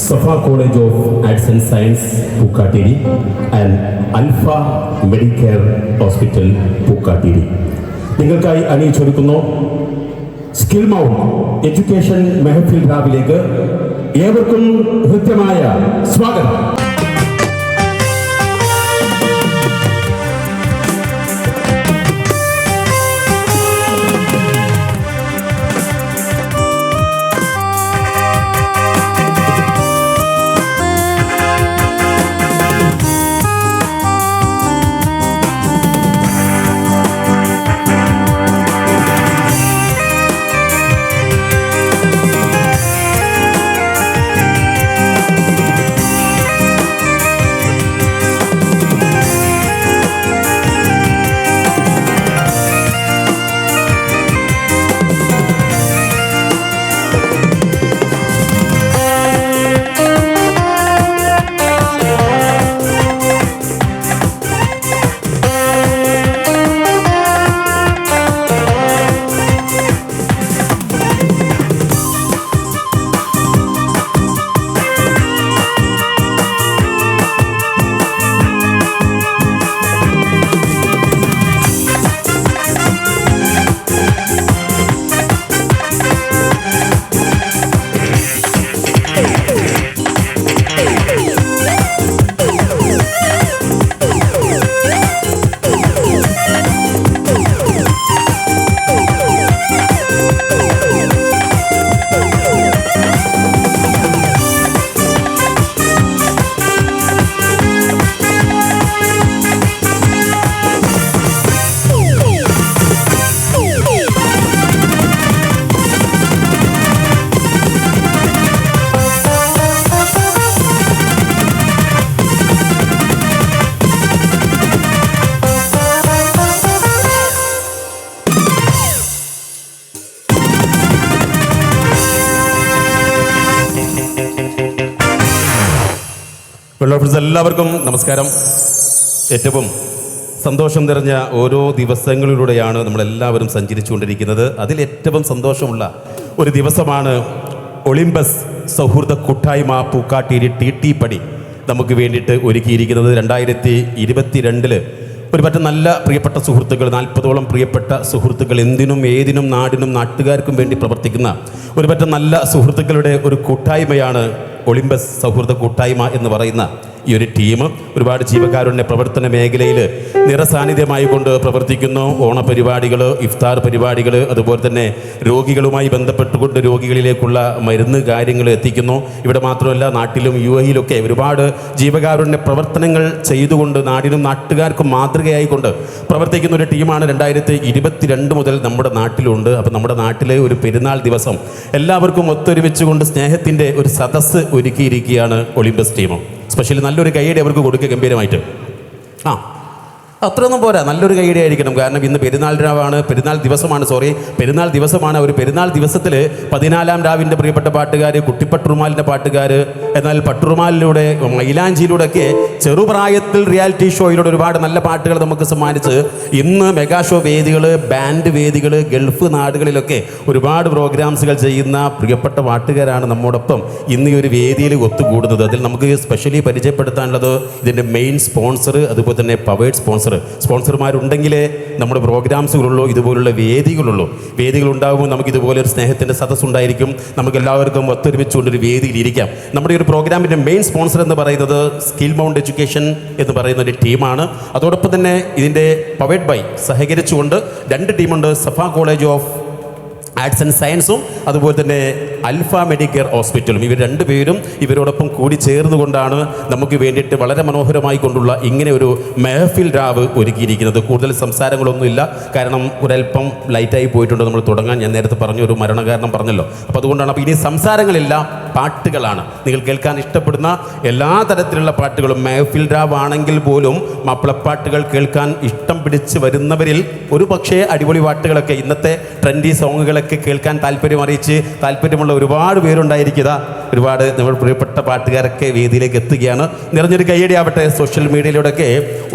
Mustafa college of arts and science Pookkattiri and Alfa medical hospital Pookkattiri. നിങ്ങൾക്കായി അണിയിച്ചൊരുക്കുന്നു skill mount education Mehfil ഗ്രാബിലേക്ക് ഏവർക്കും ഹൃദ്യമായ സ്വാഗതം. വെള്ളോഫീസ് എല്ലാവർക്കും നമസ്കാരം. ഏറ്റവും സന്തോഷം നിറഞ്ഞ ഓരോ ദിവസങ്ങളിലൂടെയാണ് നമ്മളെല്ലാവരും സഞ്ചരിച്ചുകൊണ്ടിരിക്കുന്നത്. അതിൽ ഏറ്റവും സന്തോഷമുള്ള ഒരു ദിവസമാണ് ഒളിമ്പസ് സൗഹൃദ കൂട്ടായ്മ പൂക്കാട്ടീരി ടി ടി പടി നമുക്ക് വേണ്ടിയിട്ട് ഒരുക്കിയിരിക്കുന്നത്. രണ്ടായിരത്തി ഇരുപത്തി രണ്ടിൽ ഒരു പറ്റ നല്ല പ്രിയപ്പെട്ട സുഹൃത്തുക്കൾ നാൽപ്പതോളം പ്രിയപ്പെട്ട സുഹൃത്തുക്കൾ എന്തിനും ഏതിനും നാടിനും നാട്ടുകാർക്കും വേണ്ടി പ്രവർത്തിക്കുന്ന ഒരു പറ്റ നല്ല സുഹൃത്തുക്കളുടെ ഒരു കൂട്ടായ്മയാണ് ഒളിമ്പസ് സൗഹൃദ കൂട്ടായ്മ എന്ന് പറയുന്ന ഈ ഒരു ടീം ഒരുപാട് ജീവകാരുണ്യ പ്രവർത്തന മേഖലയിൽ നിറസാന്നിധ്യമായി കൊണ്ട് പ്രവർത്തിക്കുന്നു. ഓണപരിപാടികൾ ഇഫ്താർ പരിപാടികൾ അതുപോലെ തന്നെ രോഗികളുമായി ബന്ധപ്പെട്ടുകൊണ്ട് രോഗികളിലേക്കുള്ള മരുന്ന് കാര്യങ്ങൾ എത്തിക്കുന്നു. ഇവിടെ മാത്രമല്ല നാട്ടിലും യു എയിലൊക്കെ ഒരുപാട് ജീവകാരുണ്യ പ്രവർത്തനങ്ങൾ ചെയ്തുകൊണ്ട് നാടിനും നാട്ടുകാർക്കും മാതൃകയായി കൊണ്ട് പ്രവർത്തിക്കുന്ന ഒരു ടീമാണ് രണ്ടായിരത്തി ഇരുപത്തിരണ്ട് മുതൽ നമ്മുടെ നാട്ടിലുണ്ട്. അപ്പം നമ്മുടെ നാട്ടിലെ ഒരു പെരുന്നാൾ ദിവസം എല്ലാവർക്കും ഒത്തൊരുമിച്ചുകൊണ്ട് സ്നേഹത്തിന്റെ ഒരു സദസ്സ് ഒരുക്കിയിരിക്കുകയാണ് ഒളിമ്പസ് ടീം. സ്പെഷ്യലി നല്ലൊരു കൈയടി അവർക്ക് കൊടുക്കുക ഗംഭീരമായിട്ട്. ആ. അത്രയൊന്നും പോരാ. നല്ലൊരു കൈയടി ആയിരിക്കണം. കാരണം ഇന്ന് പെരുന്നാൾ രാവാണ്. പെരുന്നാൾ ദിവസമാണ്. സോറി പെരുന്നാൾ ദിവസമാണ്. ഒരു പെരുന്നാൾ ദിവസത്തിൽ പതിനാലാം രാവിന്റെ പ്രിയപ്പെട്ട പാട്ടുകാർ കുട്ടിപ്പട്ടുറുമാലിന്റെ പാട്ടുകാർ എന്നാൽ പട്ടുറുമാലിലൂടെ മൈലാഞ്ചിയിലൂടെ ഒക്കെ ചെറുപ്രായത്തിൽ റിയാലിറ്റി ഷോയിലൂടെ ഒരുപാട് നല്ല പാട്ടുകൾ നമുക്ക് സമ്മാനിച്ച് ഇന്ന് മെഗാ ഷോ വേദികൾ ബാൻഡ് വേദികൾ ഗൾഫ് നാടുകളിലൊക്കെ ഒരുപാട് പ്രോഗ്രാംസുകൾ ചെയ്യുന്ന പ്രിയപ്പെട്ട പാട്ടുകാരാണ് നമ്മോടൊപ്പം ഇന്ന് ഈ ഒരു വേദിയിൽ ഒത്തുകൂടുന്നത്. അതിൽ നമുക്ക് സ്പെഷ്യലി പരിചയപ്പെടുത്താനുള്ളത് ഇതിന്റെ മെയിൻ സ്പോൺസർ അതുപോലെ തന്നെ പവേഡ് സ്പോൺസർ സ്പോൺസർമാരുണ്ടെങ്കിലേ നമ്മുടെ പ്രോഗ്രാംസുകളുള്ളൂ ഇതുപോലുള്ള വേദികളുള്ളൂ. വേദികൾ ഉണ്ടാകുമ്പോൾ നമുക്ക് ഇതുപോലെ ഒരു സ്നേഹത്തിന്റെ സദസ് ഉണ്ടായിരിക്കും നമുക്ക് എല്ലാവർക്കും ഒത്തൊരുമിച്ചുകൊണ്ട് ഒരു വേദിയിൽ ഇരിക്കാം. നമ്മുടെ ഒരു പ്രോഗ്രാമിന്റെ മെയിൻ സ്പോൺസർ എന്ന് പറയുന്നത് സ്കിൽ മൗണ്ട് എഡ്യൂക്കേഷൻ എന്ന് പറയുന്ന ഒരു ടീമാണ്. അതോടൊപ്പം തന്നെ ഇതിന്റെ പവേഡ് ബൈ സഹകരിച്ചുകൊണ്ട് രണ്ട് ടീമുണ്ട് Safa college of arts and സയൻസും അതുപോലെ തന്നെ അൽഫ മെഡിക്കെയർ ഹോസ്പിറ്റലും ഇവർ രണ്ടുപേരും ഇവരോടൊപ്പം കൂടി ചേർന്നുകൊണ്ടാണ് നമുക്ക് വേണ്ടിയിട്ട് വളരെ മനോഹരമായി കൊണ്ടുള്ള ഇങ്ങനെ ഒരു മെഹഫിൽ രാവ് ഒരുക്കിയിരിക്കുന്നത്. കൂടുതൽ സംസാരങ്ങളൊന്നുമില്ല. കാരണം ഒരല്പം ലൈറ്റായി പോയിട്ടുണ്ട്. നമ്മൾ തുടങ്ങാൻ ഞാൻ നേരത്തെ പറഞ്ഞു ഒരു മരണകാരണം പറഞ്ഞല്ലോ. അപ്പോൾ അതുകൊണ്ടാണ് അപ്പോൾ ഇനി സംസാരങ്ങളില്ല പാട്ടുകളാണ്. നിങ്ങൾ കേൾക്കാൻ ഇഷ്ടപ്പെടുന്ന എല്ലാ തരത്തിലുള്ള പാട്ടുകളും മെഹഫിൽ രാവ് ആണെങ്കിൽ പോലും മാപ്പിളപ്പാട്ടുകൾ കേൾക്കാൻ ഇഷ്ടം പിടിച്ച് വരുന്നവരിൽ ഒരു പക്ഷേ അടിപൊളി പാട്ടുകളൊക്കെ ഇന്നത്തെ ട്രെൻഡി സോങ്ങുകളൊക്കെ പാട്ടുകളൊക്കെ കേൾക്കാൻ താല്പര്യം അറിയിച്ച് താല്പര്യമുള്ള ഒരുപാട് പേരുണ്ടായിരിക്കുക ഒരുപാട് നമ്മൾ പ്രിയപ്പെട്ട പാട്ടുകാരൊക്കെ വേദിയിലേക്ക് എത്തുകയാണ്. നിറഞ്ഞൊരു കൈയടി ആവട്ടെ സോഷ്യൽ മീഡിയയിലൂടെയൊക്കെ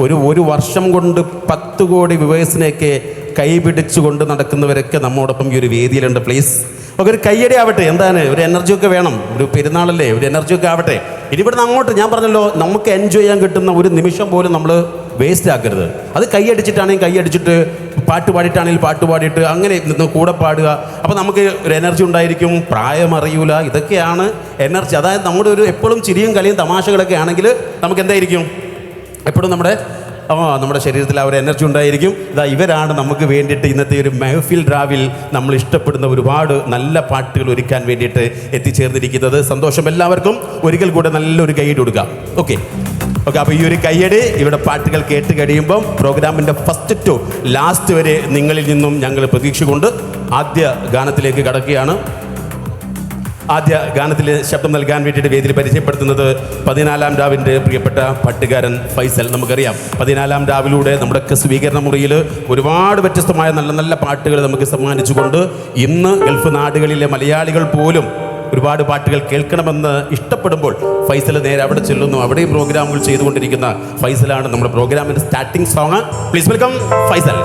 ഒരു ഒരു വർഷം കൊണ്ട് പത്ത് കോടി വ്യൂവേഴ്സിനെയൊക്കെ കൈപിടിച്ചുകൊണ്ട് നടക്കുന്നവരൊക്കെ നമ്മോടൊപ്പം ഈ ഒരു വേദിയിലുണ്ട്. പ്ലീസ് ഒക്കെ ഒരു കയ്യടി ആവട്ടെ എന്താണ്? ഒരു എനർജി ഒക്കെ വേണം. ഒരു പെരുന്നാളല്ലേ? ഒരു എനർജി ഒക്കെ ആവട്ടെ. ഇനി ഇവിടുന്ന് അങ്ങോട്ട് ഞാൻ പറഞ്ഞല്ലോ നമുക്ക് എൻജോയ് ചെയ്യാൻ കിട്ടുന്ന ഒരു നിമിഷം പോലും നമ്മൾ വേസ്റ്റ് ആക്കരുത്. അത് കൈയടിച്ചിട്ടാണെങ്കിൽ കൈയടിച്ചിട്ട് പാട്ട് പാടിയിട്ടാണെങ്കിൽ പാട്ട് പാടിയിട്ട് അങ്ങനെ നിന്ന് കൂടെ പാടുക. അപ്പോൾ നമുക്ക് ഒരു എനർജി ഉണ്ടായിരിക്കും. പ്രായം അറിയൂല. ഇതൊക്കെയാണ് എനർജി അതായത് നമ്മുടെ ഒരു എപ്പോഴും ചിരിയും കളിയും തമാശകളൊക്കെ ആണെങ്കിൽ നമുക്ക് എന്തായിരിക്കും? എപ്പോഴും നമ്മുടെ ആ നമ്മുടെ ശരീരത്തിൽ ആ ഒരു എനർജി ഉണ്ടായിരിക്കും. ഇതാ ഇവരാണ് നമുക്ക് വേണ്ടിയിട്ട് ഇന്നത്തെ ഒരു മെഹഫിൽ ഡ്രാവിൽ നമ്മൾ ഇഷ്ടപ്പെടുന്ന ഒരുപാട് നല്ല പാട്ടുകൾ ഒരുക്കാൻ വേണ്ടിയിട്ട് എത്തിച്ചേർന്നിരിക്കുന്നത്. സന്തോഷം എല്ലാവർക്കും. ഒരിക്കൽ കൂടെ നല്ലൊരു ഗൈഡ് കൊടുക്കാം. ഓക്കെ ഓക്കെ അപ്പോൾ ഈ ഒരു കയ്യടി ഇവിടെ പാട്ടുകൾ കേട്ട് കഴിയുമ്പം പ്രോഗ്രാമിന്റെ ഫസ്റ്റ് ടു ലാസ്റ്റ് വരെ നിങ്ങളിൽ നിന്നും ഞങ്ങൾ പ്രതീക്ഷിക്കൊണ്ട് ആദ്യ ഗാനത്തിലേക്ക് കടക്കുകയാണ്. ആദ്യ ഗാനത്തിൽ ശബ്ദം നൽകാൻ വേണ്ടിയിട്ട് വേദിയിൽ പരിചയപ്പെടുത്തുന്നത് പതിനാലാം രാവിന്റെ പ്രിയപ്പെട്ട പാട്ടുകാരൻ ഫൈസൽ. നമുക്കറിയാം പതിനാലാം രാവിലൂടെ നമ്മുടെയൊക്കെ സ്വീകരണ മുറിയിൽ ഒരുപാട് വ്യത്യസ്തമായ നല്ല നല്ല പാട്ടുകൾ നമുക്ക് സമ്മാനിച്ചുകൊണ്ട് ഇന്ന് ഗൾഫ് നാടുകളിലെ മലയാളികൾ പോലും ഒരുപാട് പാട്ടുകൾ കേൾക്കണമെന്ന് ഇഷ്ടപ്പെടുമ്പോൾ ഫൈസൽ നേരെ അവിടെ ചെല്ലുന്നു. അവിടെയും പ്രോഗ്രാമുകൾ ചെയ്തുകൊണ്ടിരിക്കുന്ന ഫൈസലാണ് നമ്മുടെ പ്രോഗ്രാമിന്റെ starting song please welcome Faisal.